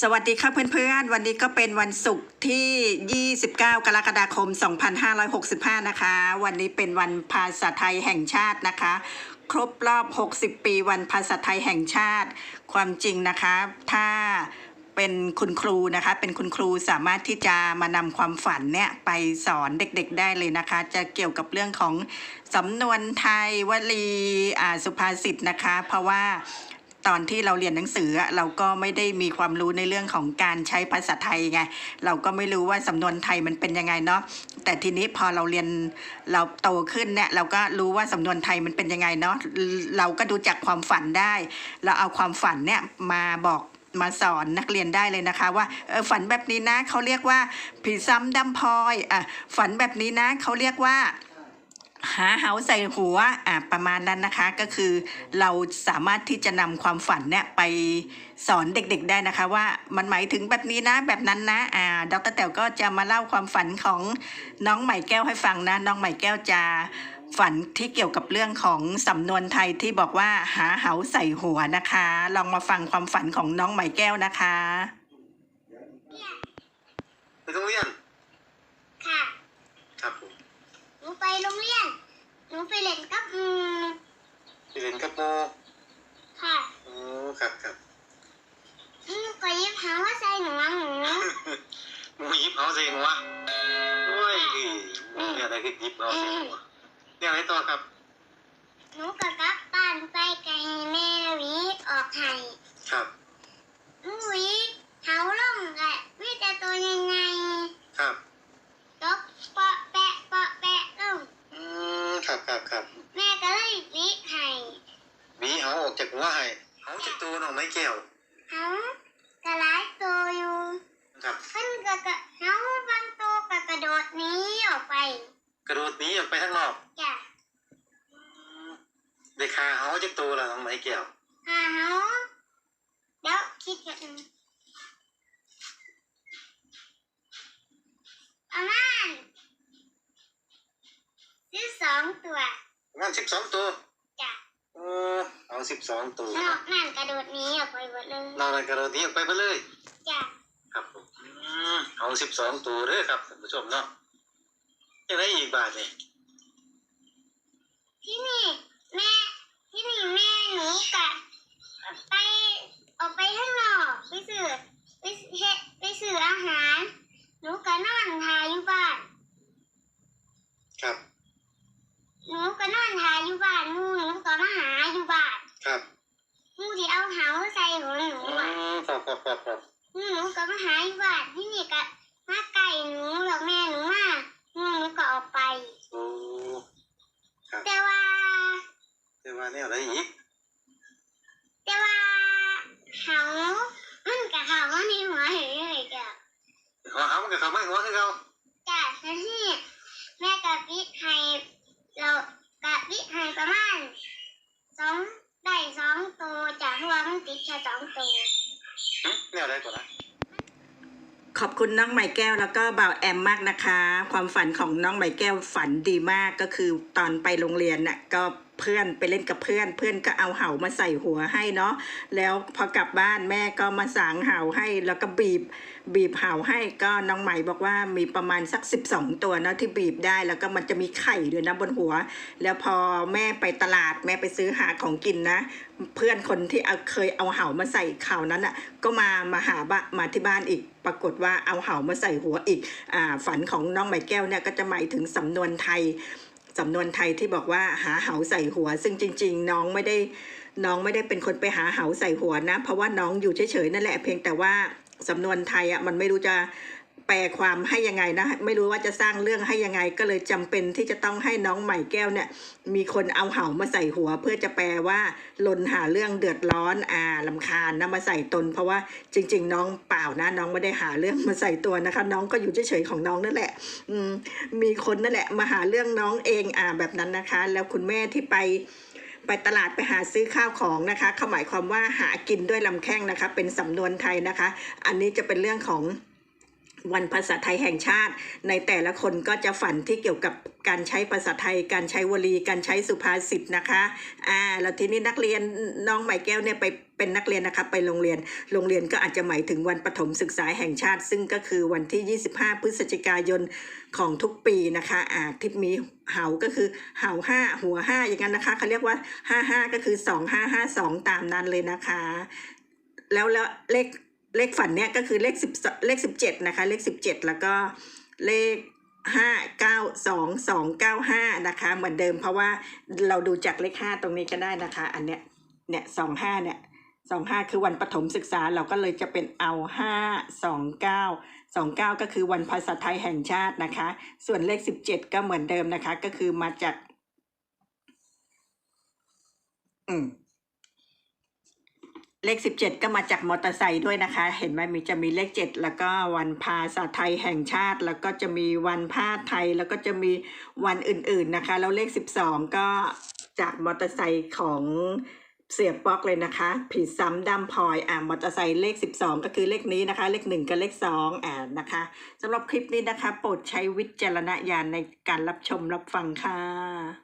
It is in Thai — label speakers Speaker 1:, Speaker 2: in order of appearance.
Speaker 1: สวัสดีค่ะเพื่อนๆ วันนี้ก็เป็นวันศุกร์ที่ 29 กรกฎาคม 2565 นะคะ วันนี้เป็นวันภาษาไทยแห่งชาตินะคะ ครบรอบ 60 ปีวันภาษาไทยแห่งชาติ ความจริงนะคะ ถ้าเป็นคุณครูนะคะ เป็นคุณครูสามารถที่จะมานำความฝันเนี่ยไปสอนเด็กๆได้เลยนะคะ จะเกี่ยวกับเรื่องของสำนวนไทยวลีอ่าสุภาษิตนะคะ เพราะว่า ตอนที่เราเรียนหนังสือเราก็ไม่ได้มีความรู้ในเรื่องของการใช้ภาษาไทยไงเราก็ไม่รู้ว่าสำนวนไทยมันเป็นยังไงเนาะแต่ทีนี้พอเราเรียนเราโตขึ้นเนี่ยเราก็รู้ว่าสำนวนไทยมันเป็นยังไงเนาะเราก็ดูจากความฝันได้ เราเอาความฝันเนี่ยมาบอกมาสอนนักเรียนได้เลยนะคะ ว่าฝันแบบนี้นะเขาเรียกว่าผีซ้ำดำพลอยอะฝันแบบนี้นะเขาเรียกว่า หาเหาใส่หัวอะประมาณนั้นนะคะก็คือเราสามารถที่จะนำความฝันเนี่ยไปสอนเด็กๆได้นะคะ ว่ามันหมายถึงแบบนี้นะแบบนั้นนะอ่าดรแต๋วก็จะมาเล่าความฝันของน้องใหม่แก้วให้ฟังนะน้องใหม่แก้วจะฝันที่เกี่ยวกับเรื่องของสำนวนไทยที่บอกว่าหาเหาใส่หัวนะคะ ลองมาฟังความฝันของน้องใหม่แก้วนะคะ
Speaker 2: ไปโรงเรียน
Speaker 3: ค่ะ
Speaker 2: ครับผม
Speaker 3: ห นูไปโรงเรียน หนูไปเล่นกับหมู
Speaker 2: ไปเรียนกับโม
Speaker 3: ค่ะ
Speaker 2: โอ้ครับครับ
Speaker 3: หนูก็ยิบหาว่าใส่หนูหนู
Speaker 2: หมูยิบเอาใส่หัวโอ้ยเนี่ยอะไรคือยิบเอาใส่หัวเนี่ยอะไรต่อครับ
Speaker 3: หนูก็กลับบ้านไปไกให้แม่หวีออกไห้
Speaker 2: ครับ
Speaker 3: หนูหวีเขาลงกะมีแต่ตัวยังไง
Speaker 2: ครับ
Speaker 3: ตกเปาะแปะเปาะแปะลง
Speaker 2: อืมครับครับครับ
Speaker 3: แม่ก็เลยหวีไห้
Speaker 2: หวีเหาออก จากหัวให้เหาจากตัวน้องไม้แก้ว
Speaker 3: เขากระไลายตัวอยู่
Speaker 2: ครับ
Speaker 3: เพิ่นก็กะเขาบางตัวก็กระโดดหนีออกไป
Speaker 2: กระโดดหนีออกไปข้างนอก
Speaker 3: จ้ะ
Speaker 2: ได้คาเหาจากตัวละน้องไม้แก้ว
Speaker 3: หาเขาเดี๋ยวคิดกันงประมาณซื้อสองตัว
Speaker 2: ประมาณสิบสองตัว
Speaker 3: จ้ะ
Speaker 2: โอ้เอาสิบสองตัวน
Speaker 3: อกนั่นกระโดดหนี้ออกไปหมดเลย
Speaker 2: นอกนั้นกระโดดหนีออกไปไปเลย
Speaker 3: จ้ะ
Speaker 2: ครับผมอืมเอาสิบสองตัวเด้อครับท่านผู้ชมเนาะยังไงอีกบาทนี่
Speaker 3: ที่นี่แม่ที่นี่แม่หนูกะไปออกไปข้างนอกไปซื้อไปเฮ็ดไปซื้ออาหาร หนูก็นอนทาอยู่บ้าน
Speaker 2: ครับ
Speaker 3: หนู ก็นอนทาอยู่บ้านหมูหนูก็มาหาอยู่บ้าน
Speaker 2: ครับ
Speaker 3: หมูที่เอาเหาใส่หัวหนู
Speaker 2: อื
Speaker 3: อะ
Speaker 2: มครับครับครับครับ
Speaker 3: หนูก็มาหาอยู่บ้านที่นี่ก็มาไก่หนูแล้วแม่หนูมาหนูหนูก็ออกไป
Speaker 2: โอ้
Speaker 3: แต่ว่า
Speaker 2: แต่ว่าเนี่ยอะไรอีก
Speaker 3: แต่ว่าเหามันก็เหามาในหัวเฉยๆจ้ะ
Speaker 2: หัวเขามันกับเขาไม่หัวคือเขา
Speaker 3: จ้ะแล้วที่แม่กับวิทย์ให้เรา กับวิทย์ให้ประมาณสองได้สองตัวจ้ะเพราะว่ามันติดแค่สองตัว
Speaker 2: หึเนี่ยอะไรก่อนนะ
Speaker 1: ขอบคุณน้องใหม่แก้วแล้วก็บ่าวแอมมากนะคะ ความฝันของน้องใหม่แก้วฝันดีมากก็คือตอนไปโรงเรียนน่ะก็ เพื่อนไปเล่นกับเพื่อน เพื่อนก็เอาเหามาใส่หัวให้เนาะแล้วพอกลับบ้านแม่ก็มาสางเหาให้แล้วก็บีบบีบเหาให้ก็น้องใหม่บอกว่ามีประมาณสัก 12 ตัวเนาะที่บีบได้แล้วก็มันจะมีไข่ด้วยนะบนหัว แล้วพอแม่ไปตลาดแม่ไปซื้อหาของกินนะ เพื่อนคนที่เอาเคยเอาเหามาใส่ข่าวนั้นอะก็มามาหาบ้ามาที่บ้านอีกปรากฏว่าเอาเหามาใส่หัวอีกอ่าฝันของน้องไหม่แก้วเนี่ยก็จะหมายถึงสำนวนไทย สำนวนไทยที่บอกว่าหาเหาใส่หัว ซึ่งจริง ๆ น้องไม่ได้น้องไม่ได้เป็นคนไปหาเหาใส่หัวนะ เพราะว่าน้องอยู่เฉยๆนั่นแหละเพียงแต่ว่าสำนวนไทยอะมันไม่รู้จะ แปลความให้ยังไงนะ ไม่รู้ว่าจะสร้างเรื่องให้ยังไง ก็เลยจำเป็นที่จะต้องให้น้องใหม่แก้วเนี่ย มีคนเอาเห่ามาใส่หัว เพื่อจะแปลว่าลนหาเรื่องเดือดร้อนอ่าลำคาญนะมาใส่ตน เพราะว่าจริง ๆ น้องเปล่านะ น้องไม่ได้หาเรื่องมาใส่ตัวนะคะ น้องก็อยู่เฉยๆของน้องนั่นแหละ อืมมีคนนั่นแหละมาหาเรื่องน้องเองอ่าแบบนั้นนะคะ แล้วคุณแม่ที่ไปไปตลาดไปหาซื้อข้าวของนะคะเขาหมายความว่าหากินด้วยลำแข้งนะคะ เป็นสำนวนไทยนะคะ อันนี้จะเป็นเรื่องของ วันภาษาไทยแห่งชาติ ในแต่ละคนก็จะฝันที่เกี่ยวกับการใช้ภาษาไทย การใช้วลี การใช้สุภาษิตนะคะอ่าแล้วทีนี้นักเรียนน้องใหม่แก้วเนี่ยไปเป็นนักเรียนนะคะไปโรงเรียน โรงเรียนก็อาจจะหมายถึงวันปฐมศึกษาแห่งชาติ ซึ่งก็คือวันที่ 25 พฤศจิกายนของทุกปีนะคะอ่าที่มีเหาก็คือเหาห้าหัวห้าอย่างนั้นนะคะเขาเรียกว่าห้าห้าก็คือสองห้าห้าสองตามนั้นเลยนะคะแล้วแล้วเลข เลขฝันเนี่ยก็คือเลขสิบเลขสิบเจ็ดนะคะ เลขสิบเจ็ดแล้วก็เลขห้าเก้าสองสองเก้าห้านะคะเหมือนเดิมเพราะว่าเราดูจากเลขห้าตรงนี้ก็ได้นะคะ อันเนี้ยเนี่ยสองห้าเนี่ยสองห้าคือวันปฐมศึกษาเราก็เลยจะเป็นเอาห้าสองเก้าสองเก้าก็คือวันภาษาไทยแห่งชาตินะคะ ส่วนเลขสิบเจ็ดก็เหมือนเดิมนะคะ ก็คือมาจาก อืม เลขสิบเจ็ดก็มาจากมอเตอร์ไซค์ด้วยนะคะ เห็นไหมมีจะมีเลขเจ็ดแล้วก็วันภาษาไทยแห่งชาติ แล้วก็จะมีวันผ้าไทย แล้วก็จะมีวันอื่นๆนะคะ แล้วเลขสิบสองก็จากมอเตอร์ไซค์ของเสียป๊อกเลยนะคะ ผิดซ้ำดำพลอยอ่ามอเตอร์ไซค์เลขสิบสองก็คือเลขนี้นะคะ เลขหนึ่งกับเลขสองอ่านะคะสำหรับคลิปนี้นะคะ โปรดใช้วิจารณญาณในการรับชมรับฟังค่ะ